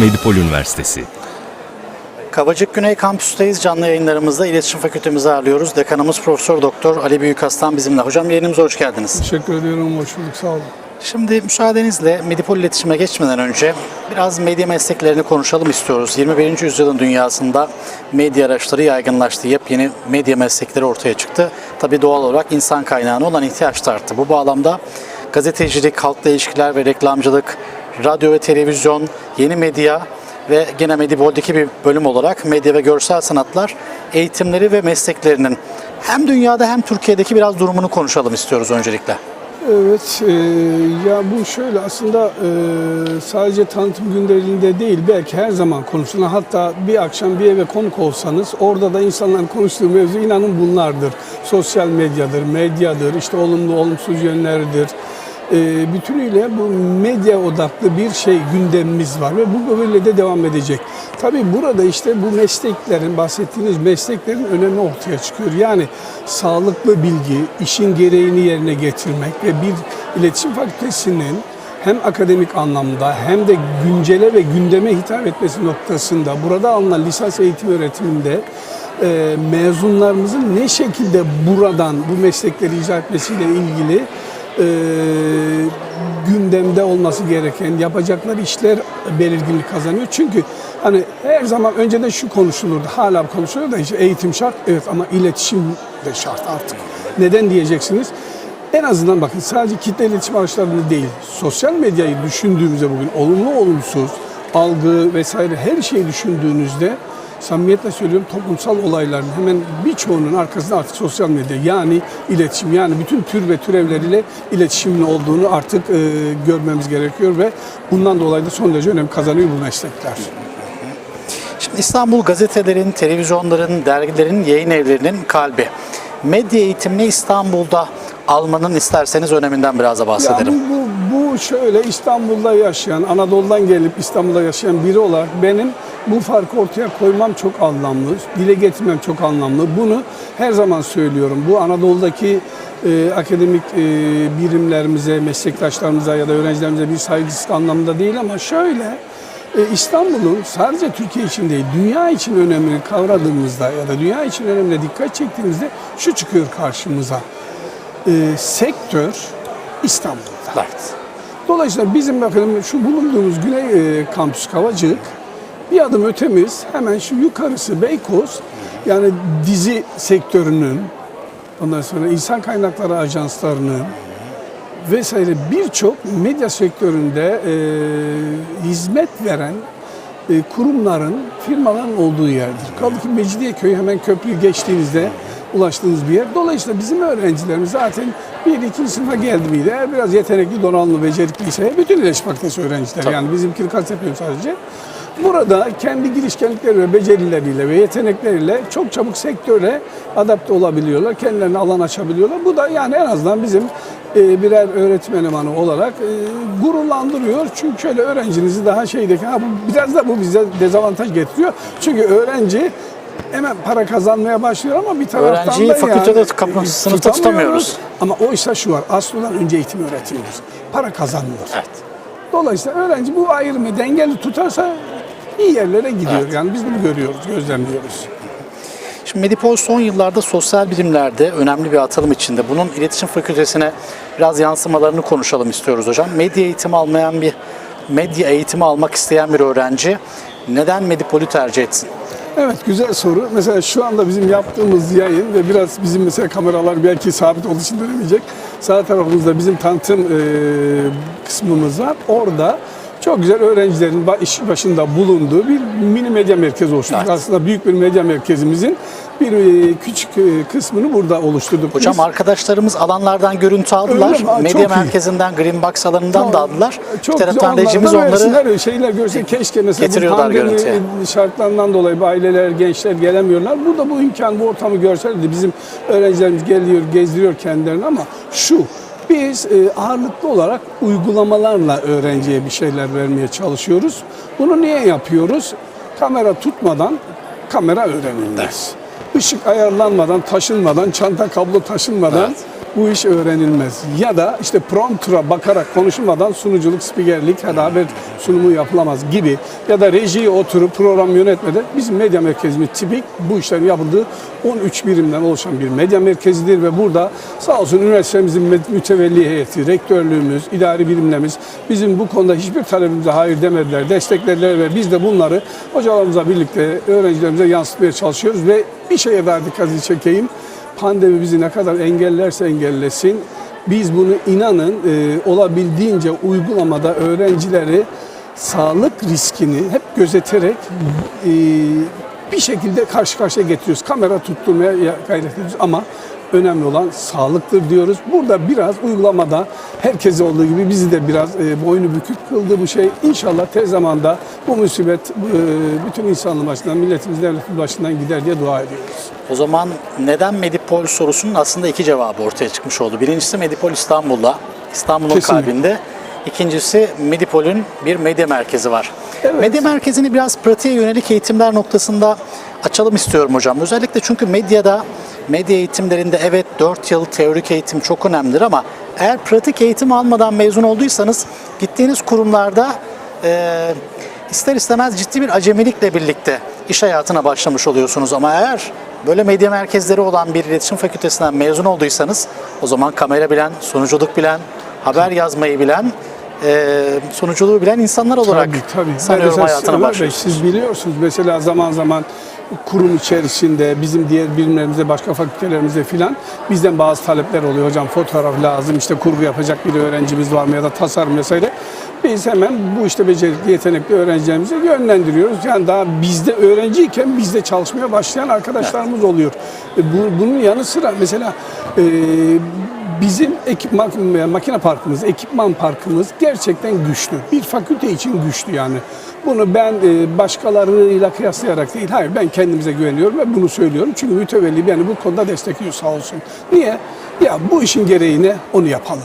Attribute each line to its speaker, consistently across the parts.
Speaker 1: Medipol Üniversitesi.
Speaker 2: Kavacık Güney Kampüs'teyiz. Canlı yayınlarımızda İletişim Fakültemizi ağırlıyoruz. Dekanımız Profesör Doktor Ali Büyükaslan bizimle. Hocam yayınımıza hoş geldiniz.
Speaker 3: Teşekkür ediyorum, hoş bulduk, sağ olun.
Speaker 2: Şimdi müsaadenizle Medipol iletişime geçmeden önce biraz medya mesleklerini konuşalım istiyoruz. 21. yüzyılın dünyasında medya araçları yaygınlaştı. Yepyeni medya meslekleri ortaya çıktı. Tabii doğal olarak insan kaynağına olan ihtiyaç da arttı. Bu bağlamda gazetecilik, halkla ilişkiler ve reklamcılık, radyo ve televizyon, yeni medya ve gene Medipol'deki bir bölüm olarak medya ve görsel sanatlar eğitimleri ve mesleklerinin hem dünyada hem Türkiye'deki biraz durumunu konuşalım istiyoruz öncelikle.
Speaker 3: Evet, e, ya bu şöyle aslında e, sadece tanıtım günlerinde değil, belki her zaman konuşulan, hatta bir akşam bir eve konuk olsanız, orada da insanların konuştuğu mevzu inanın bunlardır. Sosyal medyadır, medyadır, işte olumlu olumsuz yönleridir. E, bütünüyle bu medya odaklı bir şey gündemimiz var ve bu böyle de devam edecek. Tabii burada işte bu mesleklerin, bahsettiğiniz mesleklerin önemi ortaya çıkıyor. Yani sağlıklı bilgi, işin gereğini yerine getirmek ve bir iletişim fakültesinin hem akademik anlamda hem de güncele ve gündeme hitap etmesi noktasında burada alınan lisans eğitim öğretiminde e, mezunlarımızın ne şekilde buradan bu meslekleri icra etmesiyle ilgili e, gündemde olması gereken yapacakları işler belirginlik kazanıyor. Çünkü hani her zaman önceden şu konuşulurdu, hala konuşuluyor da işte eğitim şart, evet ama iletişim de şart artık. Neden diyeceksiniz? En azından bakın sadece kitle iletişim araçlarını değil, sosyal medyayı düşündüğümüzde bugün olumlu olumsuz algı vesaire her şeyi düşündüğünüzde samimiyetle söylüyorum toplumsal olayların hemen birçoğunun arkasında artık sosyal medya yani iletişim yani bütün tür ve türevleriyle iletişimin olduğunu artık e, görmemiz gerekiyor ve bundan dolayı da son derece önem kazanıyor bu meslekler.
Speaker 2: Şimdi İstanbul gazetelerin, televizyonların, dergilerin, yayın evlerinin kalbi. Medya eğitimini İstanbul'da almanın isterseniz öneminden biraz da bahsedelim.
Speaker 3: Yani bu, bu şöyle İstanbul'da yaşayan, Anadolu'dan gelip İstanbul'da yaşayan biri olarak benim bu farkı ortaya koymam çok anlamlı, dile getirmem çok anlamlı. Bunu her zaman söylüyorum. Bu Anadolu'daki e, akademik e, birimlerimize, meslektaşlarımıza ya da öğrencilerimize bir saygısızlık anlamında değil ama şöyle e, İstanbul'un sadece Türkiye için değil, dünya için önemini kavradığımızda ya da dünya için önemine dikkat çektiğimizde şu çıkıyor karşımıza. E, sektör İstanbul'da.
Speaker 2: Evet.
Speaker 3: Dolayısıyla bizim bakın şu bulunduğumuz Güney e, Kampüs Kavacık bir adım ötemiz hemen şu yukarısı Beykoz yani dizi sektörünün ondan sonra insan kaynakları ajanslarının vesaire birçok medya sektöründe e, hizmet veren e, kurumların, firmaların olduğu yerdir. Kaldı ki Mecidiyeköy hemen köprüyü geçtiğinizde ulaştığınız bir yer. Dolayısıyla bizim öğrencilerimiz zaten bir ikinci sınıfa geldi miydi? Eğer biraz yetenekli, donanımlı, becerikliyse bütün iletişim fakültesi öğrencileri yani bizimkini kastetmiyorum sadece. Burada kendi girişkenlikleri ve becerileriyle ve yetenekleriyle çok çabuk sektöre adapte olabiliyorlar. Kendilerine alan açabiliyorlar. Bu da yani en azından bizim e, birer öğretim elemanı olarak e, gururlandırıyor. Çünkü şöyle öğrencinizi daha şeydeki, ha, biraz da bu bize dezavantaj getiriyor. Çünkü öğrenci hemen para kazanmaya başlıyor ama bir taraftan
Speaker 2: Öğrenciyi
Speaker 3: da
Speaker 2: fakültede
Speaker 3: yani,
Speaker 2: kapı- sınıfta tutamıyoruz.
Speaker 3: Ama oysa şu var, olan önce eğitim öğretimidir. Para kazanılır.
Speaker 2: Evet.
Speaker 3: Dolayısıyla öğrenci bu ayrımı dengeli tutarsa iyi yerlere gidiyor. Yani biz bunu görüyoruz, gözlemliyoruz.
Speaker 2: Şimdi Medipol son yıllarda sosyal bilimlerde önemli bir atılım içinde. Bunun iletişim fakültesine biraz yansımalarını konuşalım istiyoruz hocam. Medya eğitimi almayan bir, medya eğitimi almak isteyen bir öğrenci neden Medipol'ü tercih etsin?
Speaker 3: Evet güzel soru. Mesela şu anda bizim yaptığımız yayın ve biraz bizim mesela kameralar belki sabit olduğu için dönemeyecek. Sağ tarafımızda bizim tanıtım e, kısmımız var. Orada çok güzel öğrencilerin iş başında bulunduğu bir mini medya merkezi oluşturduk.
Speaker 2: Evet.
Speaker 3: Aslında büyük bir medya merkezimizin bir e, küçük e, kısmını burada oluşturduk.
Speaker 2: Hocam
Speaker 3: Biz-
Speaker 2: arkadaşlarımız alanlardan görüntü aldılar.
Speaker 3: Öyle mi?
Speaker 2: Medya
Speaker 3: çok iyi.
Speaker 2: merkezinden, Green Box alanından da aldılar.
Speaker 3: Çok
Speaker 2: bir
Speaker 3: güzel.
Speaker 2: taraftan rejimiz onları
Speaker 3: versinler, şeyler görse keşke mesela bu
Speaker 2: getiriyorlar
Speaker 3: pandemi
Speaker 2: görüntüye.
Speaker 3: şartlarından dolayı bu aileler, gençler gelemiyorlar. Burada bu imkan, bu ortamı görselerdi bizim öğrencilerimiz geliyor, gezdiriyor kendilerini ama şu biz e, ağırlıklı olarak uygulamalarla öğrenciye bir şeyler vermeye çalışıyoruz. Bunu niye yapıyoruz? Kamera tutmadan kamera öğrenilmez. Işık ayarlanmadan, taşınmadan, çanta kablo taşınmadan bu iş öğrenilmez. Ya da işte promptura bakarak konuşulmadan sunuculuk, spikerlik haber sunumu yapılamaz gibi. Ya da rejiye oturup program yönetmede bizim medya merkezimiz tipik bu işlerin yapıldığı 13 birimden oluşan bir medya merkezidir ve burada sağ olsun üniversitemizin mü- mütevelli heyeti, rektörlüğümüz, idari birimlerimiz bizim bu konuda hiçbir talebimize hayır demediler, desteklediler ve biz de bunları hocalarımızla birlikte öğrencilerimize yansıtmaya çalışıyoruz ve bir şeye daha dikkatini çekeyim. Pandemi bizi ne kadar engellerse engellesin, biz bunu inanın e, olabildiğince uygulamada öğrencileri sağlık riskini hep gözeterek e, bir şekilde karşı karşıya getiriyoruz. Kamera tutturmaya ya- gayret ediyoruz ama önemli olan sağlıktır diyoruz. Burada biraz uygulamada herkese olduğu gibi bizi de biraz e, boynu bükük kıldı bu şey. İnşallah tez zamanda bu musibet e, bütün insanlığın başından, milletimiz, devletimiz başından gider diye dua ediyoruz.
Speaker 2: O zaman neden Medipol sorusunun aslında iki cevabı ortaya çıkmış oldu. Birincisi Medipol İstanbul'da, İstanbul'un kalbinde. İkincisi Medipol'ün bir medya merkezi var.
Speaker 3: Evet.
Speaker 2: Medya merkezini biraz pratiğe yönelik eğitimler noktasında açalım istiyorum hocam. Özellikle çünkü medyada, medya eğitimlerinde evet 4 yıl teorik eğitim çok önemlidir ama eğer pratik eğitim almadan mezun olduysanız gittiğiniz kurumlarda eee ister istemez ciddi bir acemilikle birlikte iş hayatına başlamış oluyorsunuz ama eğer böyle medya merkezleri olan bir iletişim fakültesinden mezun olduysanız o zaman kamera bilen, sunuculuk bilen, haber yazmayı bilen, eee sunuculuğu bilen insanlar olarak
Speaker 3: Tabii tabii.
Speaker 2: sanıyorum
Speaker 3: Mesela
Speaker 2: hayatına başlıyorsunuz.
Speaker 3: Siz biliyorsunuz mesela zaman zaman kurum içerisinde bizim diğer birimlerimize, başka fakültelerimize filan bizden bazı talepler oluyor. Hocam fotoğraf lazım, işte kurgu yapacak bir öğrencimiz var mı ya da tasarım vesaire. Biz hemen bu işte becerikli, yetenekli öğrencilerimizi yönlendiriyoruz. Yani daha bizde öğrenciyken bizde çalışmaya başlayan arkadaşlarımız oluyor. E, Bu, bunun yanı sıra mesela e, Bizim ekip, mak- makine parkımız, ekipman parkımız gerçekten güçlü. Bir fakülte için güçlü yani. Bunu ben e, başkalarıyla kıyaslayarak değil, hayır ben kendimize güveniyorum ve bunu söylüyorum. Çünkü mütevelli beni bu konuda destekliyor sağ olsun. Niye? Ya bu işin gereğine onu yapalım.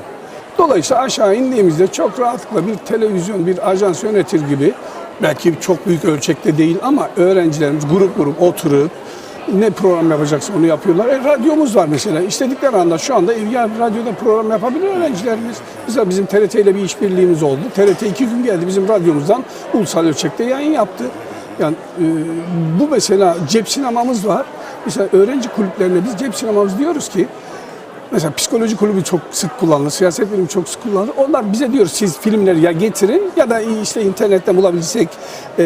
Speaker 3: Dolayısıyla aşağı indiğimizde çok rahatlıkla bir televizyon, bir ajans yönetir gibi belki çok büyük ölçekte değil ama öğrencilerimiz grup grup oturup ne program yapacaksa onu yapıyorlar. E, radyomuz var mesela. İstedikleri anda şu anda ya radyoda program yapabilir öğrencilerimiz. Mesela bizim TRT ile bir işbirliğimiz oldu. TRT iki gün geldi bizim radyomuzdan ulusal ölçekte yayın yaptı. Yani e, bu mesela cep sinemamız var. Mesela öğrenci kulüplerine biz cep sinemamız diyoruz ki Mesela psikoloji kulübü çok sık kullanılır, siyaset bilimi çok sık kullanılır. Onlar bize diyor siz filmleri ya getirin ya da işte internetten bulabilsek e,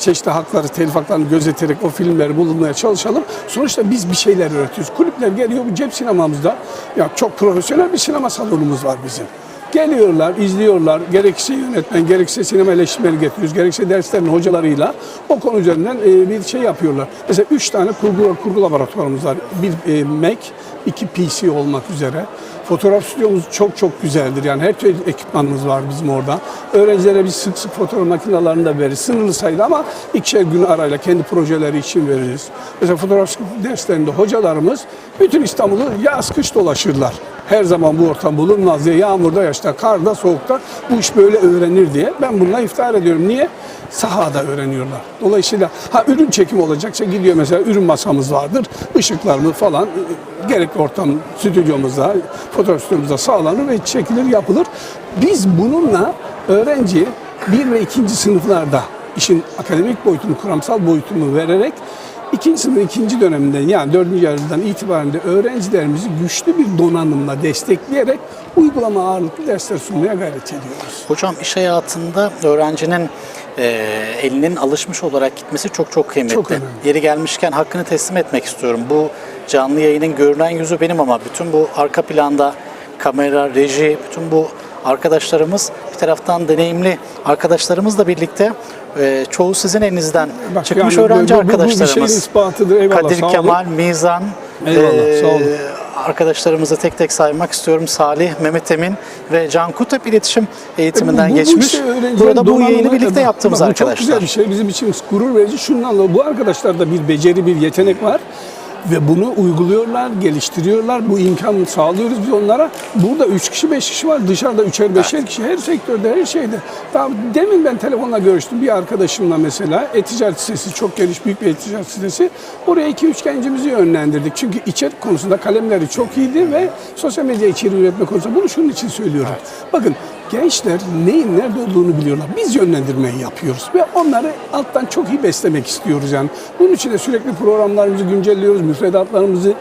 Speaker 3: çeşitli hakları, telif haklarını gözeterek o filmleri bulunmaya çalışalım. Sonuçta biz bir şeyler üretiyoruz. Kulüpler geliyor bu cep sinemamızda. Ya çok profesyonel bir sinema salonumuz var bizim. Geliyorlar, izliyorlar. Gerekse yönetmen, gerekse sinema eleştirmeni getiriyoruz. Gerekse derslerin hocalarıyla o konu üzerinden e, bir şey yapıyorlar. Mesela üç tane kurgu, kurgu laboratuvarımız var. Bir e, iki PC olmak üzere. Fotoğraf stüdyomuz çok çok güzeldir. Yani her türlü ekipmanımız var bizim orada. Öğrencilere biz sık sık fotoğraf makinelerini de veririz. Sınırlı sayıda ama ikişer gün arayla kendi projeleri için veririz. Mesela fotoğraf derslerinde hocalarımız bütün İstanbul'u yaz kış dolaşırlar. Her zaman bu ortam bulunmaz diye yağmurda, yaşta, karda, soğukta bu iş böyle öğrenir diye. Ben bununla iftihar ediyorum. Niye? Sahada öğreniyorlar. Dolayısıyla ha ürün çekimi olacaksa gidiyor mesela ürün masamız vardır. Işıklarımız falan e, gerekli ortam stüdyomuzda, fotoğraf stüdyomuzda sağlanır ve çekilir, yapılır. Biz bununla öğrenci bir ve ikinci sınıflarda işin akademik boyutunu, kuramsal boyutunu vererek İkinci sınıf ikinci döneminden yani dördüncü yarıdan itibaren de öğrencilerimizi güçlü bir donanımla destekleyerek uygulama ağırlıklı dersler sunmaya gayret ediyoruz.
Speaker 2: Hocam iş hayatında öğrencinin e, elinin alışmış olarak gitmesi çok çok kıymetli.
Speaker 3: Çok önemli.
Speaker 2: Yeri gelmişken hakkını teslim etmek istiyorum. Bu canlı yayının görünen yüzü benim ama bütün bu arka planda kamera, reji, bütün bu arkadaşlarımız bir taraftan deneyimli arkadaşlarımızla birlikte e, çoğu sizin elinizden
Speaker 3: Bak
Speaker 2: çıkmış
Speaker 3: yani
Speaker 2: öğrenci
Speaker 3: bu- bu- bu bir şeyin
Speaker 2: arkadaşlarımız.
Speaker 3: ispatıdır. Eyvallah,
Speaker 2: Kadir
Speaker 3: sağ olun.
Speaker 2: Kemal, Mizan,
Speaker 3: Eyvallah, sağ olun.
Speaker 2: arkadaşlarımızı tek tek saymak istiyorum. Salih, Mehmet Emin ve Can Kutep iletişim eğitiminden
Speaker 3: Bu- bu
Speaker 2: geçmiş.
Speaker 3: işte öğrencilerin
Speaker 2: Burada bu yayını birlikte
Speaker 3: Bak,
Speaker 2: yaptığımız
Speaker 3: bak, bu
Speaker 2: arkadaşlar.
Speaker 3: Çok güzel bir şey. Bizim için gurur verici. Şundan dolayı bu arkadaşlarda bir beceri, bir yetenek var. Ve bunu uyguluyorlar, geliştiriyorlar. Bu imkanı sağlıyoruz biz onlara. Burada 3 kişi 5 kişi var. Dışarıda 3'er 5'er kişi her sektörde her şeyde. Daha demin ben telefonla görüştüm bir arkadaşımla mesela. E-ticaret sitesi çok geniş büyük bir e-ticaret sitesi. Oraya 2-3 gencimizi yönlendirdik. Çünkü içerik konusunda kalemleri çok iyiydi ve sosyal medya içeriği üretme konusunda bunu şunun için söylüyorum. Bakın gençler neyin nerede olduğunu biliyorlar. Biz yönlendirmeyi yapıyoruz ve onları alttan çok iyi beslemek istiyoruz yani. Bunun için de sürekli programlarımızı güncelliyoruz, müfredatlarımızı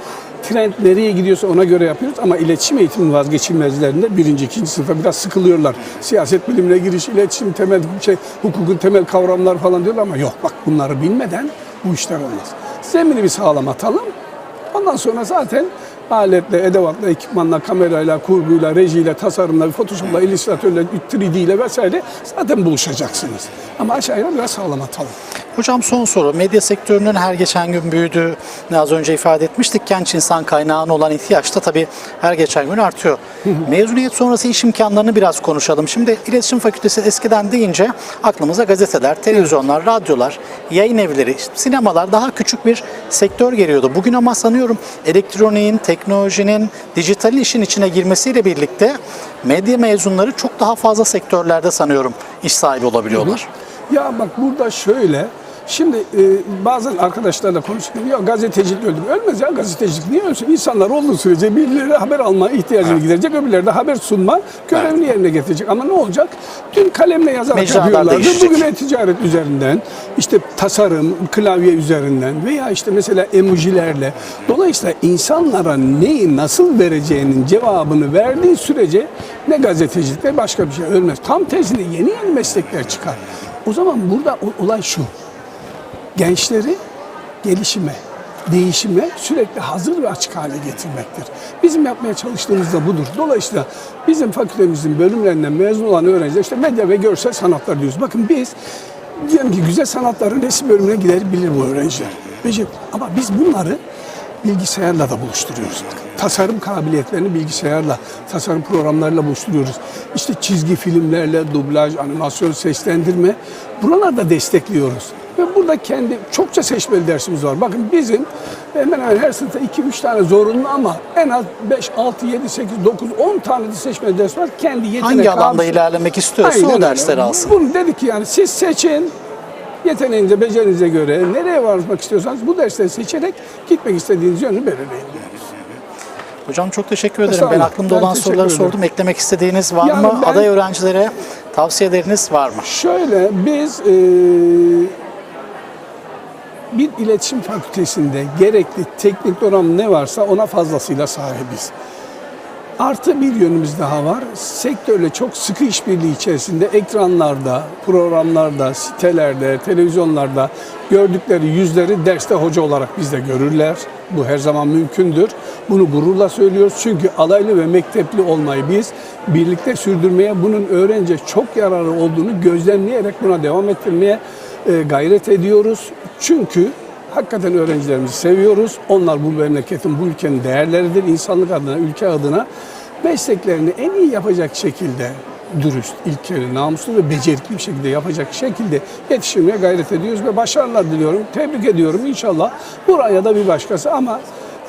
Speaker 3: trend nereye gidiyorsa ona göre yapıyoruz ama iletişim eğitiminin vazgeçilmezlerinde birinci, ikinci sınıfa biraz sıkılıyorlar. Siyaset bilimine giriş, iletişim temel, şey, hukukun temel kavramlar falan diyorlar ama yok bak bunları bilmeden bu işler olmaz. Zemini bir sağlam atalım. Ondan sonra zaten aletle, edevatla, ekipmanla, kamerayla, kurguyla, rejiyle, tasarımla, photoshopla, illüstratörle, 3D ile vesaire zaten buluşacaksınız. Ama aşağıya biraz sağlam atalım.
Speaker 2: Hocam son soru. Medya sektörünün her geçen gün büyüdüğünü az önce ifade etmiştik. Genç insan kaynağına olan ihtiyaç da tabii her geçen gün artıyor. Mezuniyet sonrası iş imkanlarını biraz konuşalım. Şimdi iletişim fakültesi eskiden deyince aklımıza gazeteler, televizyonlar, radyolar, yayın evleri, sinemalar daha küçük bir sektör geliyordu. Bugün ama sanıyorum elektroniğin, teknolojinin, dijitalin işin içine girmesiyle birlikte medya mezunları çok daha fazla sektörlerde sanıyorum iş sahibi olabiliyorlar.
Speaker 3: Ya bak burada şöyle, şimdi e, bazen arkadaşlarla konuşurken ya gazetecilik öldü. Ölmez ya gazetecilik niye ölsün? İnsanlar olduğu sürece birileri haber alma ihtiyacını giderecek, öbürleri de haber sunma görevini yerine getirecek. Ama ne olacak? Dün kalemle yazarak
Speaker 2: Mecralar
Speaker 3: yapıyorlardı.
Speaker 2: değişecek.
Speaker 3: Bugün e-ticaret üzerinden, işte tasarım, klavye üzerinden veya işte mesela emojilerle. Dolayısıyla insanlara neyi nasıl vereceğinin cevabını verdiği sürece ne gazetecilik ne başka bir şey ölmez. Tam tersine yeni yeni meslekler çıkar. O zaman burada olay şu. Gençleri gelişime, değişime sürekli hazır ve açık hale getirmektir. Bizim yapmaya çalıştığımız da budur. Dolayısıyla bizim fakültemizin bölümlerinden mezun olan öğrenciler işte medya ve görsel sanatlar diyoruz. Bakın biz diyelim ki güzel sanatların resim bölümüne gider bilir bu öğrenciler. Ama biz bunları bilgisayarla da buluşturuyoruz. Tasarım kabiliyetlerini bilgisayarla, tasarım programlarıyla buluşturuyoruz. İşte çizgi filmlerle, dublaj, animasyon, seslendirme buralarda destekliyoruz. Ve burada kendi çokça seçmeli dersimiz var. Bakın bizim hemen hemen her sınıfta 2-3 tane zorunlu ama en az 5, 6, 7, 8, 9, 10 tane de seçmeli ders var. Kendi yetenek
Speaker 2: Hangi alanda ilerlemek istiyorsa
Speaker 3: Aynen
Speaker 2: o dersleri alsın.
Speaker 3: Bunu dedik ki yani siz seçin. Yeteneğinize, becerinize göre nereye varmak istiyorsanız bu dersleri seçerek gitmek istediğiniz yönü belirleyin.
Speaker 2: Hocam çok teşekkür ederim. Ben aklımda
Speaker 3: Ben
Speaker 2: olan soruları
Speaker 3: ederim.
Speaker 2: sordum. Eklemek istediğiniz var
Speaker 3: Yani
Speaker 2: mı?
Speaker 3: ben-
Speaker 2: Aday öğrencilere tavsiyeleriniz var mı?
Speaker 3: Şöyle biz e, bir iletişim fakültesinde gerekli teknik donanım ne varsa ona fazlasıyla sahibiz. Artı bir yönümüz daha var. Sektörle çok sıkı işbirliği içerisinde ekranlarda, programlarda, sitelerde, televizyonlarda gördükleri yüzleri derste hoca olarak bizde görürler. Bu her zaman mümkündür. Bunu gururla söylüyoruz. Çünkü alaylı ve mektepli olmayı biz birlikte sürdürmeye, bunun öğrenciye çok yararı olduğunu gözlemleyerek buna devam ettirmeye gayret ediyoruz. Çünkü Hakikaten öğrencilerimizi seviyoruz. Onlar bu memleketin, bu ülkenin değerleridir. İnsanlık adına, ülke adına mesleklerini en iyi yapacak şekilde dürüst, ilkeli, namuslu ve becerikli bir şekilde yapacak şekilde yetiştirmeye gayret ediyoruz ve başarılar diliyorum. Tebrik ediyorum inşallah. Buraya da bir başkası ama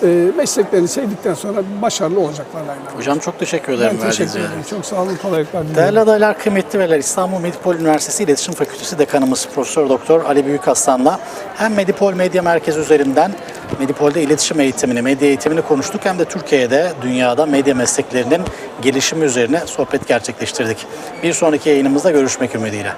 Speaker 3: e, mesleklerini sevdikten sonra başarılı olacaklarına inanıyorum.
Speaker 2: Hocam çok teşekkür ederim.
Speaker 3: Ben teşekkür ederim. Çok sağ olun, kolaylıklar diliyorum.
Speaker 2: Değerli adaylar, kıymetli veliler, İstanbul Medipol Üniversitesi İletişim Fakültesi Dekanımız Profesör Doktor Ali Büyükaslan'la hem Medipol Medya Merkezi üzerinden Medipol'de iletişim eğitimini, medya eğitimini konuştuk hem de Türkiye'de, dünyada medya mesleklerinin gelişimi üzerine sohbet gerçekleştirdik. Bir sonraki yayınımızda görüşmek ümidiyle.